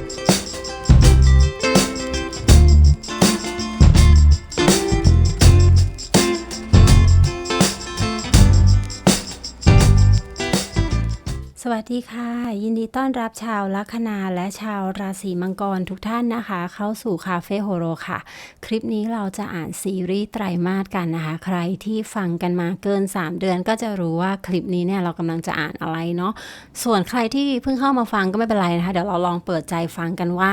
ส ดีค่ะ ยินดีต้อนรับชาวลัคนาและชาวราศีมังกรทุกท่านนะคะ เข้าสู่คาเฟ่โฮโรค่ะ คลิปนี้เราจะอ่านซีรีส์ไตรมาสกันนะคะ ใครที่ฟังกันมาเกิน 3 เดือนก็จะรู้ว่าคลิปนี้เนี่ยเรากำลังจะอ่านอะไรเนาะส่วนใครที่เพิ่งเข้ามาฟังก็ไม่เป็นไรนะคะเดี๋ยวเราลองเปิดใจฟังกันว่า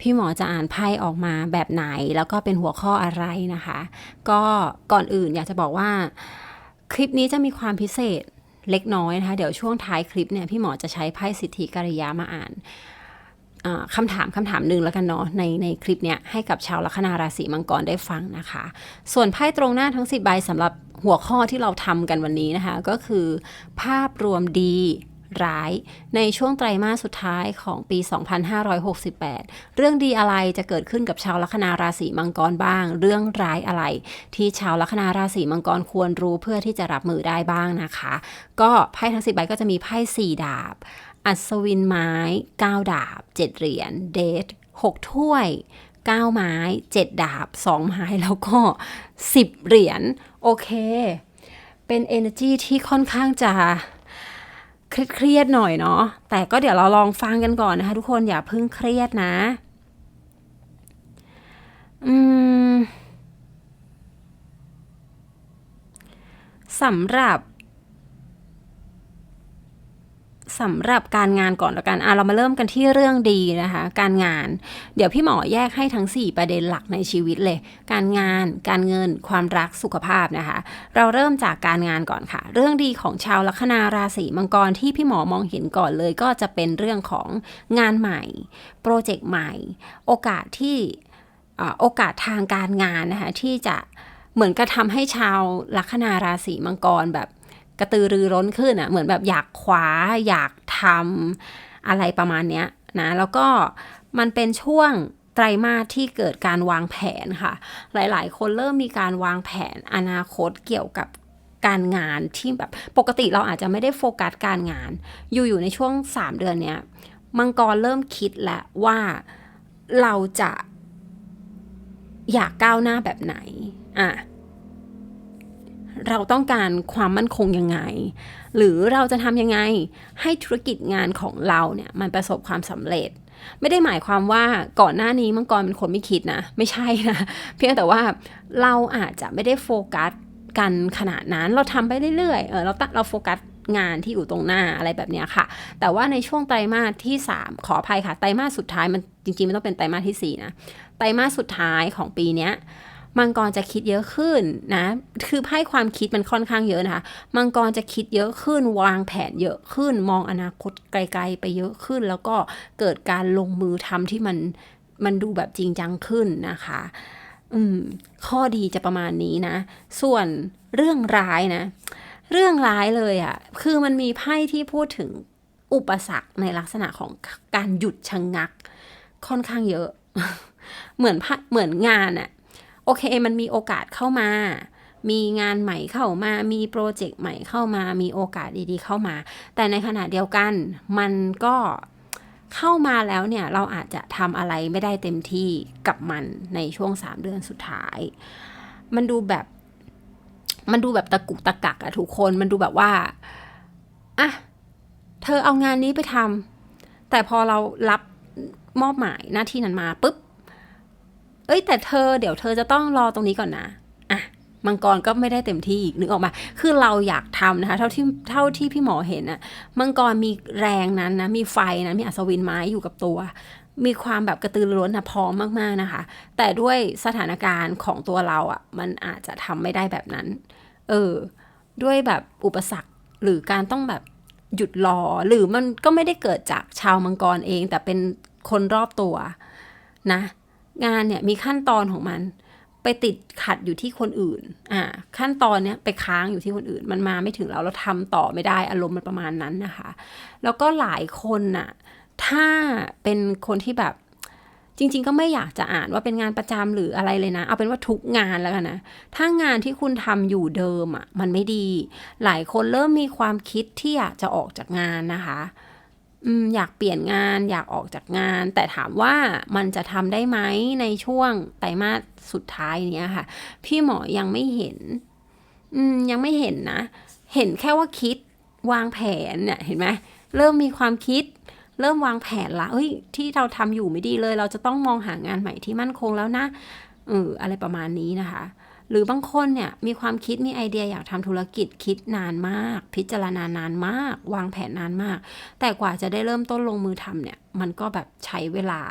พี่หมอจะอ่านไพ่ออกมาแบบไหน แล้วก็เป็นหัวข้ออะไรนะคะ ก็ก่อนอื่นอยากจะบอกว่า คลิปนี้จะมีความพิเศษ เล็กน้อยนะคะ เดี๋ยวช่วงท้ายคลิปเนี่ยพี่หมอจะใช้ไพ่สิทธิกริยามาอ่านคำถามคำถามหนึ่งแล้วกันเนาะในในคลิปเนี้ยให้กับชาวลัคนาราศีมังกรได้ฟังนะคะ ส่วนไพ่ตรงหน้าทั้ง 10 ใบสำหรับหัวข้อที่เราทำกันวันนี้นะคะ ก็คือ ภาพรวมดี ร้าย ในช่วงไตรมาสสุดท้ายของปี 2568 เรื่องดีอะไรจะเกิดขึ้นกับชาวลัคนาราศีมังกรบ้าง เรื่องร้ายอะไร ที่ชาวลัคนาราศีมังกรควรรู้เพื่อที่จะรับมือได้บ้างนะคะ ก็ไพ่ทั้งสิบใบก็จะมีไพ่สี่ดาบ อัศวินไม้ 9 ดาบ 7 เหรียญเดท6ถ้วย9 ไม้ 7 ดาบ 2 ไม้แล้วก็ 10 เหรียญ โอเค เป็น energy ที่ค่อนข้างจะ เครียดๆหน่อยเนาะแต่ก็เดี๋ยวเราลองฟังกันก่อนนะคะ ทุกคนอย่าเพิ่งเครียดนะ อืมสำหรับ สำหรับการงานก่อนละกันอะเรามาเริ่มกันที่เรื่องดีนะคะ การงาน เดี๋ยวพี่หมอแยกให้ทั้ง 4 ประเด็นหลักในชีวิตเลย การงาน การเงิน ความรัก สุขภาพนะคะ เราเริ่มจากการงานก่อนค่ะ เรื่องดีของชาวลัคนาราศีมังกรที่พี่หมอมองเห็นก่อนเลย ก็จะเป็นเรื่องของงานใหม่ โปรเจกต์ใหม่ โอกาสที่โอกาสทางการงานนะคะที่จะเหมือนกระทำให้ชาวลัคนาราศีมังกรแบบ กระตือรือร้นขึ้นอะ่ะ เหมือนแบบอยากคว้า อยากทำอะไรประมาณเนี้ยนะ แล้วก็มันเป็นช่วงไตรมาสที่เกิดการวางแผนค่ะ หลายๆ คนเริ่มมีการวางแผนอนาคตเกี่ยวกับการงานที่แบบปกติเราอาจจะไม่ได้โฟกัสการงาน อยู่ๆในช่วง 3 เดือนเนี้ยมังกรเริ่มคิดแล้วว่าเราจะอยากก้าวหน้าแบบไหน อะ เราต้องการความมั่นคงยังไง หรือเราจะทำยังไงให้ธุรกิจงานของเราเนี่ยมันประสบความสำเร็จ ไม่ได้หมายความว่าก่อนหน้านี้มังกรเป็นคนไม่คิดนะ ไม่ใช่นะ เพียงแต่ว่าเราอาจจะไม่ได้โฟกัสกันขนาดนั้นเราทำไปเรื่อยๆเออเราตั้งเราโฟกัสงานที่อยู่ตรงหน้าอะไรแบบนี้ค่ะ แต่ว่าในช่วงไตรมาสที่ 3 ขออภัยค่ะ ไตรมาสสุดท้ายมันจริงๆ มันต้องเป็นไตรมาสที่ 4 นะ ไตรมาสสุดท้ายของปีเนี้ย มังกรจะคิดเยอะขึ้นนะคือไพ่ความคิดมันค่อนข้างเยอะนะคะมังกรจะคิดเยอะขึ้น วางแผนเยอะขึ้น มองอนาคตไกล ๆ ไปเยอะขึ้น แล้วก็เกิดการลงมือทำที่มันมันดูแบบจริงจังขึ้นนะคะ อืม ข้อดีจะประมาณนี้นะ ส่วนเรื่องร้ายนะ เรื่องร้ายเลยอะ่ะ คือมันมีไพ่ที่พูดถึงอุปสรรคในลักษณะของการหยุดชะงงัก ค่อนข้างเยอะ เหมือนเหมือนงานอะ โอเค มันมีโอกาสเข้ามา มีงานใหม่เข้ามา มีโปรเจกต์ใหม่เข้ามา มีโอกาสดีๆเข้ามา แต่ในขณะเดียวกัน มันก็เข้ามาแล้วเนี่ย เราอาจจะทำอะไรไม่ได้เต็มที่กับมันในช่วง 3 เดือนสุดท้าย มันดูแบบ มันดูแบบตะกุกตะกักอะทุกคน มันดูแบบว่า อะ เธอเอางานนี้ไปทำ แต่พอเรารับมอบหมายหน้าที่นั้นมาปุ๊บ เอ้ยแต่เธอเดี๋ยวเธอจะต้องรอตรงนี้ก่อนนะอะมังกรก็ไม่ได้เต็มที่อีกนึกออกมา คือเราอยากทำนะคะเท่าที่เท่าที่พี่หมอเห็นอะมังกรมีแรงนั้นนะมีไฟนะมีอัศวินไม้อยู่กับตัว มีความแบบกระตือรือร้นนะพร้อมมากๆนะคะ แต่ด้วยสถานการณ์ของตัวเราอะมันอาจจะทำไม่ได้แบบนั้น เออ ด้วยแบบอุปสรรคหรือการต้องแบบหยุดรอหรือมันก็ไม่ได้เกิดจากชาวมังกรเอง แต่เป็นคนรอบตัวนะ งานเนี่ยมีขั้นตอนของมัน ไปติดขัดอยู่ที่คนอื่น อ่า ขั้นตอนเนี้ยไปค้างอยู่ที่คนอื่น มันมาไม่ถึงเราเราทำต่อไม่ได้อารมณ์มันประมาณนั้นนะคะ แล้วก็หลายคนน่ะถ้าเป็นคนที่แบบจริง ๆ ก็ไม่อยากจะอ่านว่าเป็นงานประจำหรืออะไรเลยนะ เอาเป็นว่าทุกงานแล้วกันนะ ถ้างานที่คุณทำอยู่เดิมอะมันไม่ดี หลายคนเริ่มมีความคิดที่อยากจะออกจากงานนะคะ อยากเปลี่ยนงานอยากออกจากงาน แต่ถามว่ามันจะทำได้ไหมในช่วงไตรมาสสุดท้ายเนี้ยค่ะ พี่หมอยังไม่เห็น อืมยังไม่เห็นนะ เห็นแค่ว่าคิดวางแผนเนี่ยเห็นไหมเริ่มมีความคิด เริ่มวางแผนละเฮ้ยที่เราทำอยู่ไม่ดีเลย เราจะต้องมองหางานใหม่ที่มั่นคงแล้วนะเอออะไรประมาณนี้นะคะ หรือบางคนเนี่ยมีความคิดมีไอเดียอยากทำธุรกิจคิดนานมาก พิจารณานานมาก วางแผนนานมาก แต่กว่าจะได้เริ่มต้นลงมือทำเนี่ยมันก็แบบใช้เวลา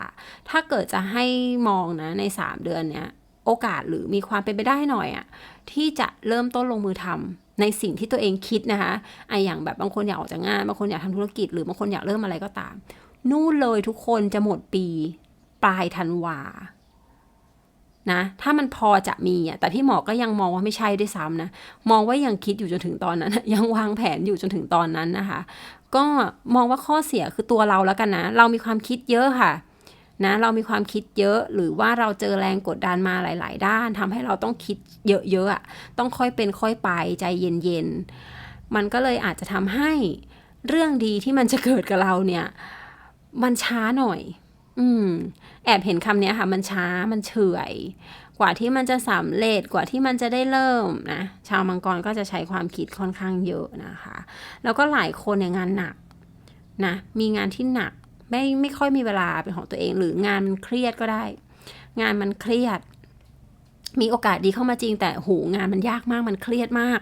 ถ้าเกิดจะให้มองนะใน 3 เดือนเนี้ยโอกาสหรือมีความเป็นไปได้หน่อยอะที่จะเริ่มต้นลงมือทำในสิ่งที่ตัวเองคิดนะคะไออย่างแบบบางคนอยากออกจากงานบางคนอยากทำธุรกิจ หรือบางคนอยากเริ่มอะไรก็ตาม นู่นเลยทุกคนจะหมดปีปลายธันวา นะถ้ามันพอจะมีอะแต่พี่หมอก็ยังมองว่าไม่ใช่ด้วยซ้ำนะมองว่ายังคิดอยู่จนถึงตอนนั้น ยังวางแผนอยู่จนถึงตอนนั้นนะคะ ก็มองว่าข้อเสียคือตัวเราแล้วกันนะ เรามีความคิดเยอะค่ะนะเรามีความคิดเยอะหรือว่าเราเจอแรงกดดันมาหลาย ๆ ด้านทำให้เราต้องคิดเยอะๆอะต้องค่อยเป็นค่อยไปใจเย็นๆ มันก็เลยอาจจะทำให้เรื่องดีที่มันจะเกิดกับเราเนี่ย มันช้าหน่อย อืม แอบเห็นคำนี้ค่ะ มันช้ามันเฉื่อย กว่าที่มันจะสำเร็จกว่าที่มันจะได้เริ่มนะ ชาวมังกรก็จะใช้ความคิดค่อนข้างเยอะนะคะ แล้วก็หลายคนเนี่ยงานหนักนะ มีงานที่หนักไม่ไม่ค่อยมีเวลาเป็นของตัวเอง หรืองานมันเครียดก็ได้ งานมันเครียด มีโอกาสดีเข้ามาจริงแต่โหงานมันยากมากมันเครียดมาก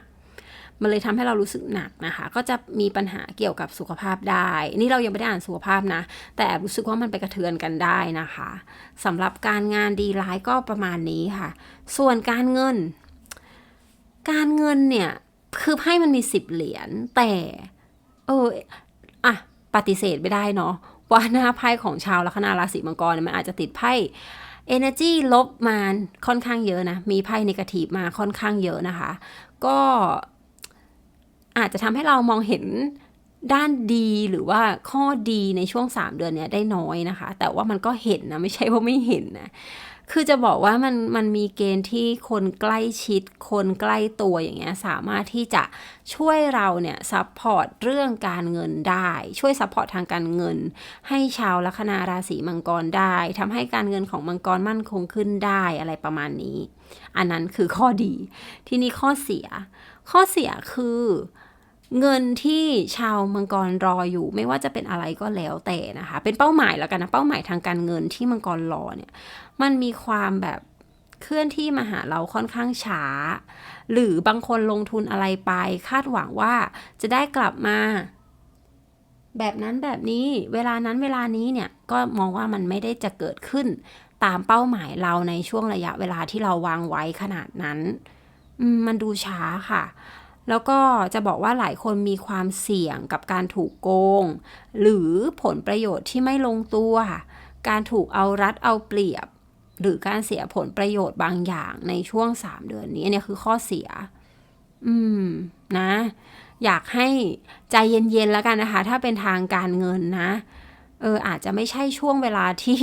มันเลยทำให้เรารู้สึกหนักนะคะ ก็จะมีปัญหาเกี่ยวกับสุขภาพได้ นี่เรายังไม่ได้อ่านสุขภาพนะ แต่รู้สึกว่ามันไปกระเทือนกันได้นะคะสำหรับการงานดีร้ายก็ประมาณนี้ค่ะ ส่วนการเงิน การเงินเนี่ยคือไพ่มันมีสิบเหรียญแต่เอออะปฏิเสธไม่ได้เนาะว่าหน้าไพ่ของชาวลัคนาราศีมังกรเนี่ยมันอาจจะติดไพ่ energy ลบมาค่อนข้างเยอะนะ มีไพ่นกาทีฟมาค่อนข้างเยอะนะคะ ก็ อาจจะทำให้เรามองเห็นด้านดีหรือว่าข้อดีในช่วง 3 เดือนเนี้ยได้น้อยนะคะ แต่ว่ามันก็เห็นนะ ไม่ใช่ว่าไม่เห็นนะ คือจะบอกว่ามันมันมีเกณฑ์ที่คนใกล้ชิด คนใกล้ตัวอย่างเงี้ยสามารถที่จะช่วยเราเนี่ยซัพพอร์ตเรื่องการเงินได้ ช่วยซัพพอร์ตทางการเงิน ให้ชาวลัคนาราศีมังกรได้ทำให้การเงินของมังกรมั่นคงขึ้นได้อะไรประมาณนี้ อันนั้นคือข้อดี ที่นี่ข้อเสีย ข้อเสียคือ เงินที่ชาวมังกรรออยู่ ไม่ว่าจะเป็นอะไรก็แล้วแต่นะคะ เป็นเป้าหมายแล้วกันนะเป้าหมายทางการเงินที่มังกรรอเนี่ย มันมีความแบบเคลื่อนที่มาหาเราค่อนข้างช้า หรือบางคนลงทุนอะไรไป คาดหวังว่าจะได้กลับมาแบบนั้นแบบนี้เวลานั้นเวลานี้เนี่ยก็มองว่ามันไม่ได้จะเกิดขึ้นตามเป้าหมายเราในช่วงระยะเวลาที่เราวางไว้ขนาดนั้น มันดูช้าค่ะ แล้วก็จะบอกว่าหลายคนมีความเสี่ยงกับการถูกโกง หรือผลประโยชน์ที่ไม่ลงตัว การถูกเอารัดเอาเปรียบ หรือการเสียผลประโยชน์บางอย่างในช่วงสามเดือนนี้อันนี้คือข้อเสีย อืมนะ อยากให้ใจเย็นๆแล้วกันนะคะ ถ้าเป็นทางการเงินนะ เอออาจจะไม่ใช่ช่วงเวลาที่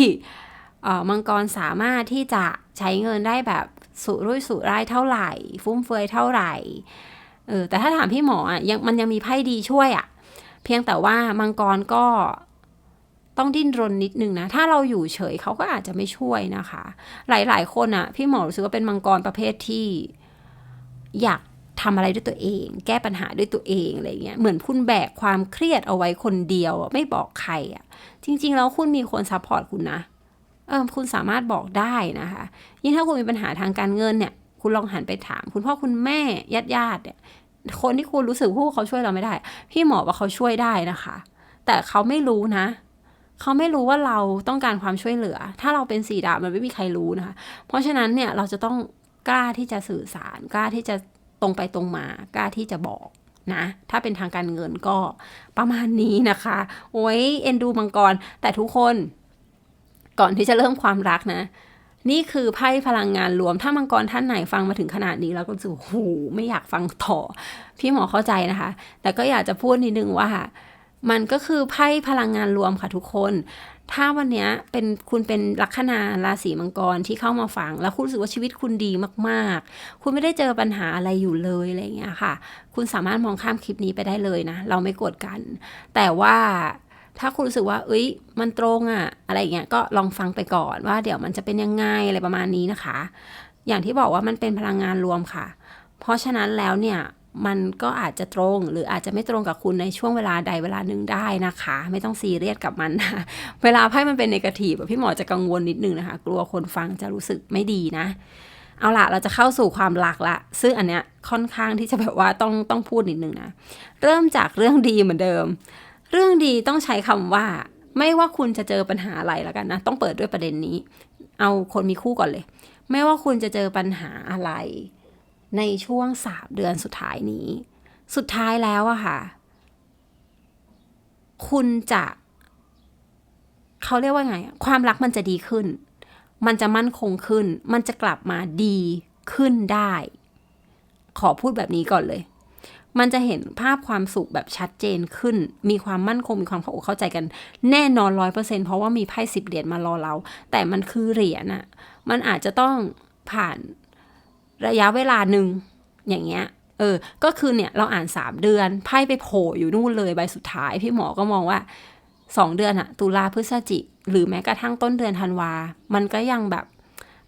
มังกรสามารถที่จะใช้เงินได้แบบสุรุ่ยสุร่ายเท่าไหร่ ฟุ่มเฟือยเท่าไหร่ เออแต่ถ้าถามพี่หมออะยังมันยังมีไพ่ดีช่วยอะ เพียงแต่ว่ามังกรก็ต้องดิ้นรนนิดนึงนะ ถ้าเราอยู่เฉยเขาก็อาจจะไม่ช่วยนะคะ หลายๆ คนอะ พี่หมอรู้สึกว่าเป็นมังกรประเภทที่อยากทำอะไรด้วยตัวเอง แก้ปัญหาด้วยตัวเองอะไรเงี้ยเหมือนคุณแบกความเครียดเอาไว้คนเดียวไม่บอกใครอะ จริง ๆ แล้วคุณมีคนซัพพอร์ตคุณนะเออคุณสามารถบอกได้นะคะ ยิ่งถ้าคุณมีปัญหาทางการเงินเนี่ย คุณลองหันไปถาม คุณพ่อคุณแม่ญาติญาติเนี่ย คนที่คุณรู้สึกผู้เขาช่วยเราไม่ได้ พี่หมอว่าเขาช่วยได้นะคะ แต่เขาไม่รู้นะ เขาไม่รู้ว่าเราต้องการความช่วยเหลือ ถ้าเราเป็นสีดามันไม่มีใครรู้นะคะ เพราะฉะนั้นเนี่ยเราจะต้องกล้าที่จะสื่อสาร กล้าที่จะตรงไปตรงมา กล้าที่จะบอกนะ ถ้าเป็นทางการเงินก็ประมาณนี้นะคะ โอ้ยเอ็นดูมังกร แต่ทุกคนก่อนที่จะเริ่มความรักนะ นี่คือไพ่พลังงานรวม ถ้ามังกรท่านไหนฟังมาถึงขนาดนี้แล้วก็รู้สึกโหไม่อยากฟังต่อ พี่หมอเข้าใจนะคะ แต่ก็อยากจะพูดนิดนึงว่า มันก็คือไพ่พลังงานรวมค่ะทุกคน ถ้าวันนี้เป็นคุณเป็นลัคนาราศีมังกรที่เข้ามาฟัง แล้วคุณรู้สึกว่าชีวิตคุณดีมากๆ คุณไม่ได้เจอปัญหาอะไรอยู่เลยอะไรเงี้ยค่ะ คุณสามารถมองข้ามคลิปนี้ไปได้เลยนะ เราไม่โกดกัน แต่ว่า ถ้าคุณรู้สึกว่า เอ้ย มันตรงอะอะไรอย่างเงี้ย ก็ลองฟังไปก่อนว่าเดี๋ยวมันจะเป็นยังไงอะไรประมาณนี้นะคะ อย่างที่บอกว่ามันเป็นพลังงานรวมค่ะ เพราะฉะนั้นแล้วเนี่ยมันก็อาจจะตรงหรืออาจจะไม่ตรงกับคุณในช่วงเวลาใดเวลาหนึ่งได้นะคะ ไม่ต้องซีเรียสกับมันนะเวลาไพ่มันเป็นเนกาทีฟพี่หมอจะกังวลนิดนึงนะคะ กลัวคนฟังจะรู้สึกไม่ดีนะ เอาละเราจะเข้าสู่ความรักละ ซึ่งอันเนี้ยค่อนข้างที่จะแบบว่าต้องต้องพูดนิดนึงนะ เริ่มจากเรื่องดีเหมือนเดิม เรื่องดีต้องใช้คำว่า ไม่ว่าคุณจะเจอปัญหาอะไรแล้วกันนะ ต้องเปิดด้วยประเด็นนี้ เอาคนมีคู่ก่อนเลย ไม่ว่าคุณจะเจอปัญหาอะไร ในช่วงสามเดือนสุดท้ายนี้ สุดท้ายแล้วอะค่ะ คุณจะเขาเรียกว่าไง ความรักมันจะดีขึ้น มันจะมั่นคงขึ้น มันจะกลับมาดีขึ้นได้ ขอพูดแบบนี้ก่อนเลย มันจะเห็นภาพความสุขแบบชัดเจนขึ้น มีความมั่นคง มีความเข้าอกเข้าใจกัน แน่นอนร้อยเปอร์เซ็นเพราะว่ามีไพ่สิบเหรียญมารอเรา แต่มันคือเหรียญอะมันอาจจะต้องผ่านระยะเวลาหนึ่งอย่างเงี้ย เออ ก็คือเนี่ยเราอ่านสามเดือนไพ่ไปโผล่อยู่นู่นเลยใบสุดท้าย พี่หมอก็มองว่าสองเดือนอะตุลาพฤศจิกหรือแม้กระทั่งต้นเดือนธันวา มันก็ยังแบบ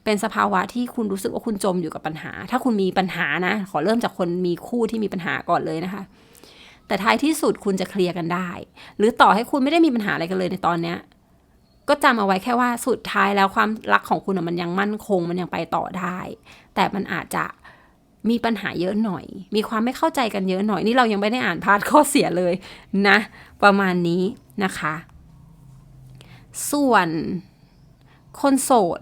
เป็นสภาวะที่คุณรู้สึกว่าคุณจมอยู่กับปัญหา ถ้าคุณมีปัญหานะ ขอเริ่มจากคนมีคู่ที่มีปัญหาก่อนเลยนะคะ แต่ท้ายที่สุดคุณจะเคลียร์กันได้ หรือต่อให้คุณไม่ได้มีปัญหาอะไรกันเลยในตอนเนี้ย ก็จำเอาไว้แค่ว่าสุดท้ายแล้วความรักของคุณมันยังมั่นคงมันยังไปต่อได้ แต่มันอาจจะมีปัญหาเยอะหน่อย มีความไม่เข้าใจกันเยอะหน่อย นี่เรายังไม่ได้อ่านพาร์ทข้อเสียเลยนะ ประมาณนี้นะคะ ส่วนคนโสด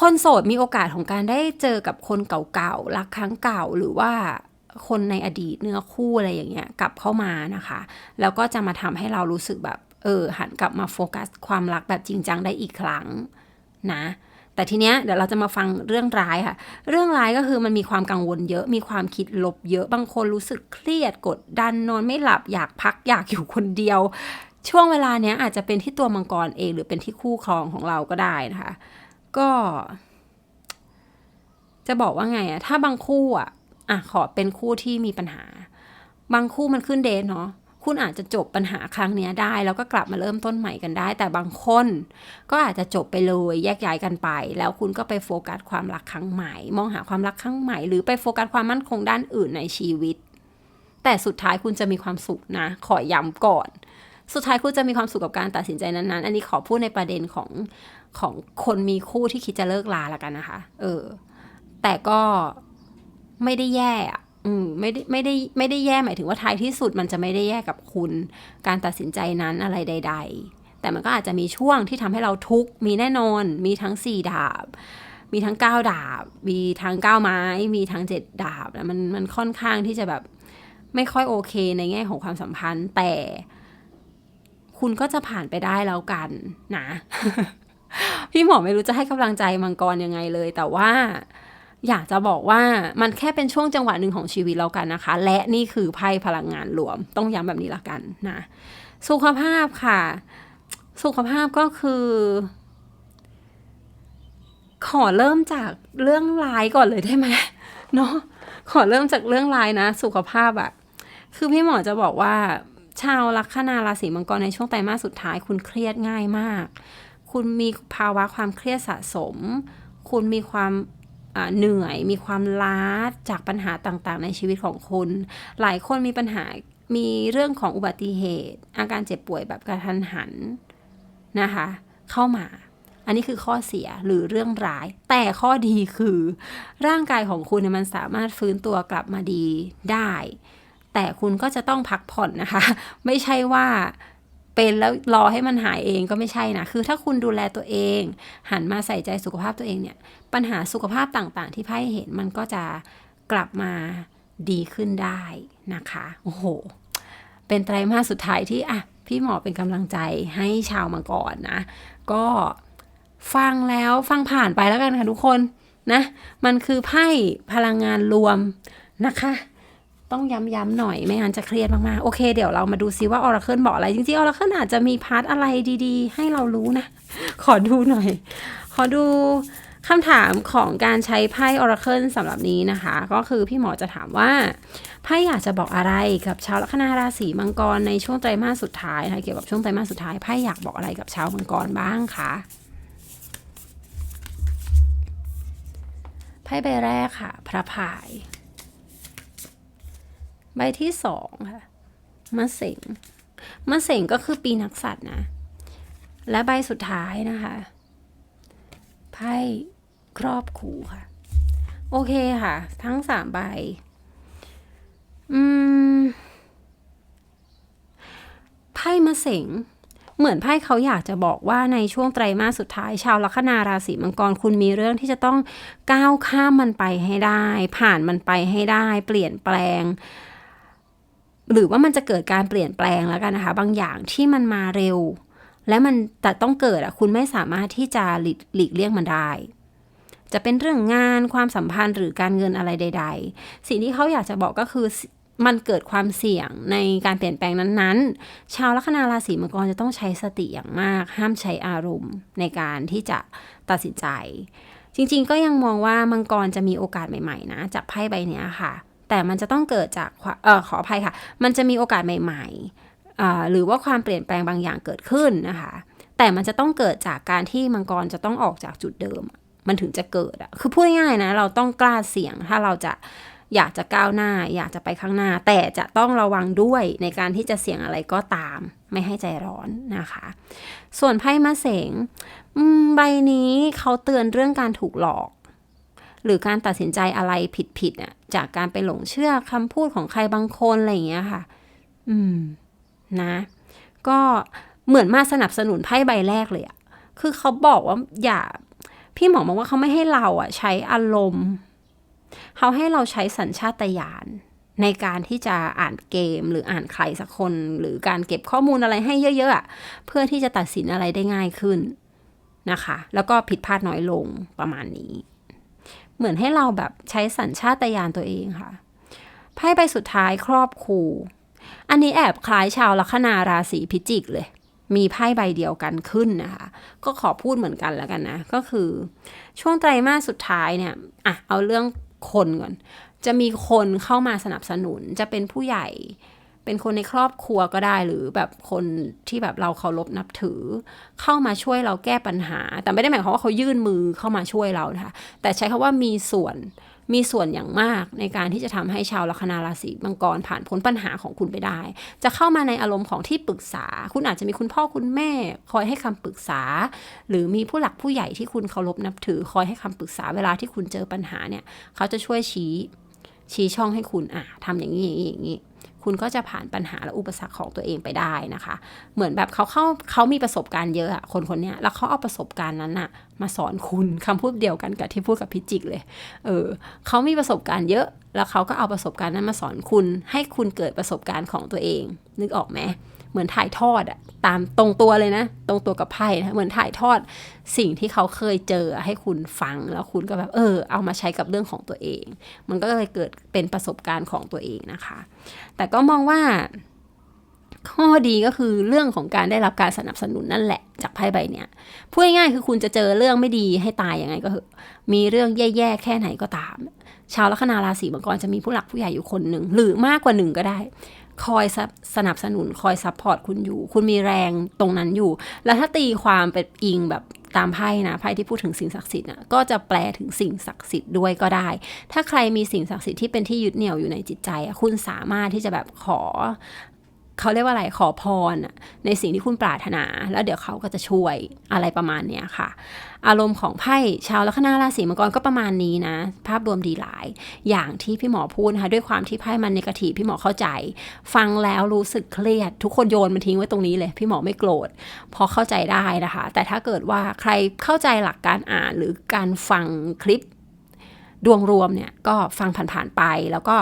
คนโสดมีโอกาสของการได้เจอกับคนเก่าๆ รักครั้งเก่าหรือว่าคนในอดีตเนื้อคู่อะไรอย่างเงี้ยกลับเข้ามานะคะ แล้วก็จะมาทำให้เรารู้สึกแบบเออหันกลับมาโฟกัสความรักแบบจริงจังได้อีกครั้งนะ แต่ทีเนี้ยเดี๋ยวเราจะมาฟังเรื่องร้ายค่ะ เรื่องร้ายก็คือมันมีความกังวลเยอะมีความคิดลบเยอะบางคนรู้สึกเครียดกดดันนอนไม่หลับอยากพักอยากอยู่คนเดียว ช่วงเวลาเนี้ยอาจจะเป็นที่ตัวมังกรเอง หรือเป็นที่คู่ครองของเราก็ได้นะคะ ก็ จะบอกว่าไงอะถ้าบางคู่อะอะขอเป็นคู่ที่มีปัญหา บางคู่มันขึ้นเดทเนาะคุณอาจจะจบปัญหาครั้งเนี้ยได้ แล้วก็กลับมาเริ่มต้นใหม่กันได้ แต่บางคนก็อาจจะจบไปเลยแยกย้ายกันไป แล้วคุณก็ไปโฟกัสความรักครั้งใหม่ มองหาความรักครั้งใหม่ หรือไปโฟกัสความมั่นคงด้านอื่นในชีวิต แต่สุดท้ายคุณจะมีความสุขนะ ขอย้ำก่อน สุดท้ายคุณจะมีความสุขกับการตัดสินใจนั้นๆ อันนี้ขอพูดในประเด็นของ ของคนมีคู่ที่คิดจะเลิกลาละกันนะคะ เออ แต่ก็ไม่ได้แย่อะอืมไม่ได้ไม่ได้ไม่ได้แย่หมายถึงว่าท้ายที่สุดมันจะไม่ได้แย่กับคุณ การตัดสินใจนั้นอะไรใด ๆ แต่มันก็อาจจะมีช่วงที่ทำให้เราทุกข์มีแน่นอน มีทั้งสี่ดาบ มีทั้งเก้าดาบ มีทั้งเก้าไม้ มีทั้งเจ็ดดาบแล้วมันมันค่อนข้างที่จะแบบไม่ค่อยโอเคในแง่ของความสัมพันธ์ แต่คุณก็จะผ่านไปได้แล้วกันนะ พี่หมอไม่รู้จะให้กำลังใจมังกรยังไงเลย แต่ว่าอยากจะบอกว่ามันแค่เป็นช่วงจังหวะหนึ่งของชีวิตเรากันนะคะ และนี่คือไพ่พลังงานรวม ต้องย้ำแบบนี้ละกันนะสุขภาพค่ะ สุขภาพก็คือ ขอเริ่มจากเรื่องร้ายก่อนเลยได้ไหมเนาะขอเริ่มจากเรื่องร้ายนะ สุขภาพอะคือพี่หมอจะบอกว่า ชาวลัคนาราศีมังกรในช่วงไตรมาสสุดท้ายคุณเครียดง่ายมาก คุณมีภาวะความเครียดสะสม คุณมีความเหนื่อยมีความล้าจากปัญหาต่างๆ ในชีวิตของคุณ หลายคนมีปัญหามีเรื่องของอุบัติเหตุ อาการเจ็บป่วยแบบกระทันหันนะคะ เข้ามา อันนี้คือข้อเสียหรือเรื่องร้าย แต่ข้อดีคือ ร่างกายของคุณมันสามารถฟื้นตัวกลับมาดีได้ แต่คุณก็จะต้องพักผ่อนนะคะ ไม่ใช่ว่า เป็นแล้วรอให้มันหายเองก็ไม่ใช่นะ คือถ้าคุณดูแลตัวเอง หันมาใส่ใจสุขภาพตัวเองเนี่ย ปัญหาสุขภาพต่างๆ ที่ไพ่เห็นมันก็จะกลับมาดีขึ้นได้นะคะ โอ้โห เป็นไตรมาสสุดท้ายที่อะพี่หมอเป็นกำลังใจให้ชาวมังกรนะ ก็ฟังแล้วฟังผ่านไปแล้วกันค่ะทุกคนนะ มันคือไพ่พลังงานรวมนะคะ ต้องย้ำๆหน่อยไม่งั้นจะเครียดมากๆ โอเคเดี๋ยวเรามาดูซิว่าออร์เคิลบอกอะไร จริงๆออร์เคิลอาจจะมีพาร์ทอะไรดีๆ ให้เรารู้นะ ขอดูหน่อย ขอดูคำถามของการใช้ไพ่ Oracle สำหรับนี้นะคะ ก็คือพี่หมอจะถามว่าไพ่อยากจะบอกอะไรกับชาวลัคนาราศีมังกรในช่วงไตรมาสสุดท้ายนะคะเกี่ยวกับช่วงไตรมาสสุดท้ายไพ่อยากบอกอะไรกับชาวมังกรบ้างคะไพ่ใบแรกค่ะ พระพาย ใบที่สองค่ะมะเสงมะเสงก็คือปีนักสัตว์นะ และใบสุดท้ายนะคะไพ่ครอบคู่ค่ะ โอเคค่ะ ทั้งสามใบ อืมไพ่มะเสงเหมือนไพ่เขาอยากจะบอกว่าในช่วงไตรมาสสุดท้าย ชาวลัคนาราศีมังกรคุณมีเรื่องที่จะต้องก้าวข้ามมันไปให้ได้ ผ่านมันไปให้ได้ เปลี่ยนแปลง หรือว่ามันจะเกิดการเปลี่ยนแปลงแล้วกันนะคะ บางอย่างที่มันมาเร็ว และมันแต่ต้องเกิดอะคุณไม่สามารถที่จะหลหลีกเลี่ยงมันได้ จะเป็นเรื่องงานความสัมพันธ์หรือการเงินอะไรใด ๆ สิ่งที่เขาอยากจะบอกก็คือมันเกิดความเสี่ยงในการเปลี่ยนแปลงนั้นๆ ชาวลัคนาราศีมังกรจะต้องใช้สติอย่างมาก ห้ามใช้อารมณ์ในการที่จะตัดสินใจ จริงๆ ก็ยังมองว่ามังกรจะมีโอกาสใหม่ ๆ นะ จากไพ่ใบนี้ค่ะ แต่มันจะต้องเกิดจากออขออภัยค่ะ มันจะมีโอกาสใหม่ๆ หรือว่าความเปลี่ยนแปลงบางอย่างเกิดขึ้นนะคะ แต่มันจะต้องเกิดจากการที่มังกรจะต้องออกจากจุดเดิม มันถึงจะเกิดอะคือพูดง่ายๆนะ เราต้องกล้าเสี่ยงถ้าเราจะอยากจะก้าวหน้า อยากจะไปข้างหน้า แต่จะต้องระวังด้วยในการที่จะเสี่ยงอะไรก็ตาม ไม่ให้ใจร้อนนะคะ ส่วนไพ่มาเสงใบนี้เขาเตือนเรื่องการถูกหลอก หรือการตัดสินใจอะไรผิดๆอะจากการไปหลงเชื่อคำพูดของใครบางคนอะไรอย่างเงี้ยค่ะ อืมนะ ก็เหมือนมาสนับสนุนไพ่ใบแรกเลยอะคือเขาบอกว่าอย่า พี่หมอบอกว่าเขาไม่ให้เราอะใช้อารมณ์ เขาให้เราใช้สัญชาตญาณในการที่จะอ่านเกมหรืออ่านใครสักคน หรือการเก็บข้อมูลอะไรให้เยอะๆ เพื่อที่จะตัดสินอะไรได้ง่ายขึ้นนะคะ แล้วก็ผิดพลาดน้อยลงประมาณนี้ เหมือนให้เราแบบใช้สัญชาตญาณตัวเองค่ะไพ่ใบสุดท้ายครอบครูอันนี้แอบคล้ายชาวลัคนาราศีพิจิกเลย มีไพ่ใบเดียวกันขึ้นนะคะ ก็ขอพูดเหมือนกันแล้วกันนะ ก็คือ ช่วงไตรมาสสุดท้ายเนี่ยอะเอาเรื่องคนก่อน จะมีคนเข้ามาสนับสนุนจะเป็นผู้ใหญ่ เป็นคนในครอบครัวก็ได้หรือแบบคนที่แบบเราเคารพนับถือ เข้ามาช่วยเราแก้ปัญหา แต่ไม่ได้หมายความว่าเขายื่นมือเข้ามาช่วยเรานะคะแต่ใช้คำว่ามีส่วนมีส่วนอย่างมากในการที่จะทำให้ชาวลัคนาราศีมังกรผ่านพ้นปัญหาของคุณไปได้ จะเข้ามาในอารมณ์ของที่ปรึกษา คุณอาจจะมีคุณพ่อคุณแม่ คอยให้คำปรึกษา หรือมีผู้หลักผู้ใหญ่ที่คุณเคารพนับถือ คอยให้คำปรึกษาเวลาที่คุณเจอปัญหาเนี่ย เขาจะช่วยชี้ชี้ช่องให้คุณอะทำอย่างนี้อย่างนี้อย่างนี้ คุณก็จะผ่านปัญหาและอุปสรรคของตัวเองไปได้นะคะ เหมือนแบบเขาเข้าเขามีประสบการณ์เยอะอะคนคนนี้แล้วเขาเอาประสบการณ์นั้นอะมาสอนคุณคำพูดเดียวกันกับที่พูดกับพิจิกเลย เออเขามีประสบการณ์เยอะแล้วเขาก็เอาประสบการณ์นั้นมาสอนคุณ ให้คุณเกิดประสบการณ์ของตัวเอง นึกออกไหม เหมือนถ่ายทอดอะตามตรงตัวเลยนะ ตรงตัวกับไพ่นะเหมือนถ่ายทอดสิ่งที่เขาเคยเจอให้คุณฟังแล้วคุณก็แบบเออ เอามาใช้กับเรื่องของตัวเอง มันก็เลยเกิดเป็นประสบการณ์ของตัวเองนะคะ แต่ก็มองว่าข้อดีก็คือเรื่องของการได้รับการสนับสนุนนั่นแหละจากไพ่ใบเนี้ยพูดง่ายๆคือคุณจะเจอเรื่องไม่ดีให้ตายยังไงก็เถอะมีเรื่องแย่ๆแค่ไหนก็ตาม ชาวลัคนาราศีมังกรจะมีผู้หลักผู้ใหญ่อยู่คนหนึ่งหรือมากกว่าหนึ่งก็ได้ คอยสนับสนุนคอยซัพพอร์ตคุณอยู่ คุณมีแรงตรงนั้นอยู่ แล้วถ้าตีความเป็นอิงแบบตามไพ่นะไพ่ที่พูดถึงสิ่งศักดิ์สิทธิ์นะก็จะแปลถึงสิ่งศักดิ์สิทธิ์ด้วยก็ได้ ถ้าใครมีสิ่งศักดิ์สิทธิ์ที่เป็นที่ยึดเหนี่ยวอยู่ในจิตใจคุณสามารถที่จะแบบขอเขาเรียกว่าอะไรขอพรในสิ่งที่คุณปรารถนา แล้วเดี๋ยวเขาก็จะช่วยอะไรประมาณเนี้ยค่ะ อารมณ์ของไพ่ชาวลัคนาราศีมังกรก็ประมาณนี้นะ ภาพรวมดีหลาย อย่างที่พี่หมอพูดนะคะด้วยความที่ไพ่มันในกระถีพี่หมอเข้าใจ ฟังแล้วรู้สึกเครียด ทุกคนโยนมันทิ้งไว้ตรงนี้เลย พี่หมอไม่โกรธพอเข้าใจได้นะคะ แต่ถ้าเกิดว่าใครเข้าใจหลักการอ่านหรือการฟังคลิปดวงรวมเนี่ยก็ฟังผ่านๆไปแล้วก็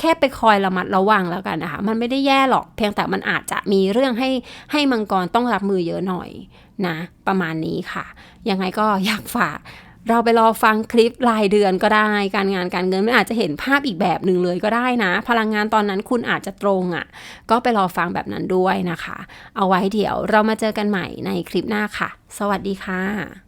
แค่ไปคอยระมัดระวังแล้วกันนะคะ มันไม่ได้แย่หรอก เพียงแต่มันอาจจะมีเรื่องให้ให้มังกรต้องรับมือเยอะหน่อย นะ ประมาณนี้ค่ะ ยังไงก็อยากฝากเราไปรอฟังคลิปรายเดือนก็ได้ การงานการเงินมันอาจจะเห็นภาพอีกแบบหนึ่งเลยก็ได้นะ พลังงานตอนนั้นคุณอาจจะตรงอะ่ะ ก็ไปรอฟังแบบนั้นด้วยนะคะ เอาไว้เดี๋ยวเรามาเจอกันใหม่ในคลิปหน้าค่ะ สวัสดีค่ะ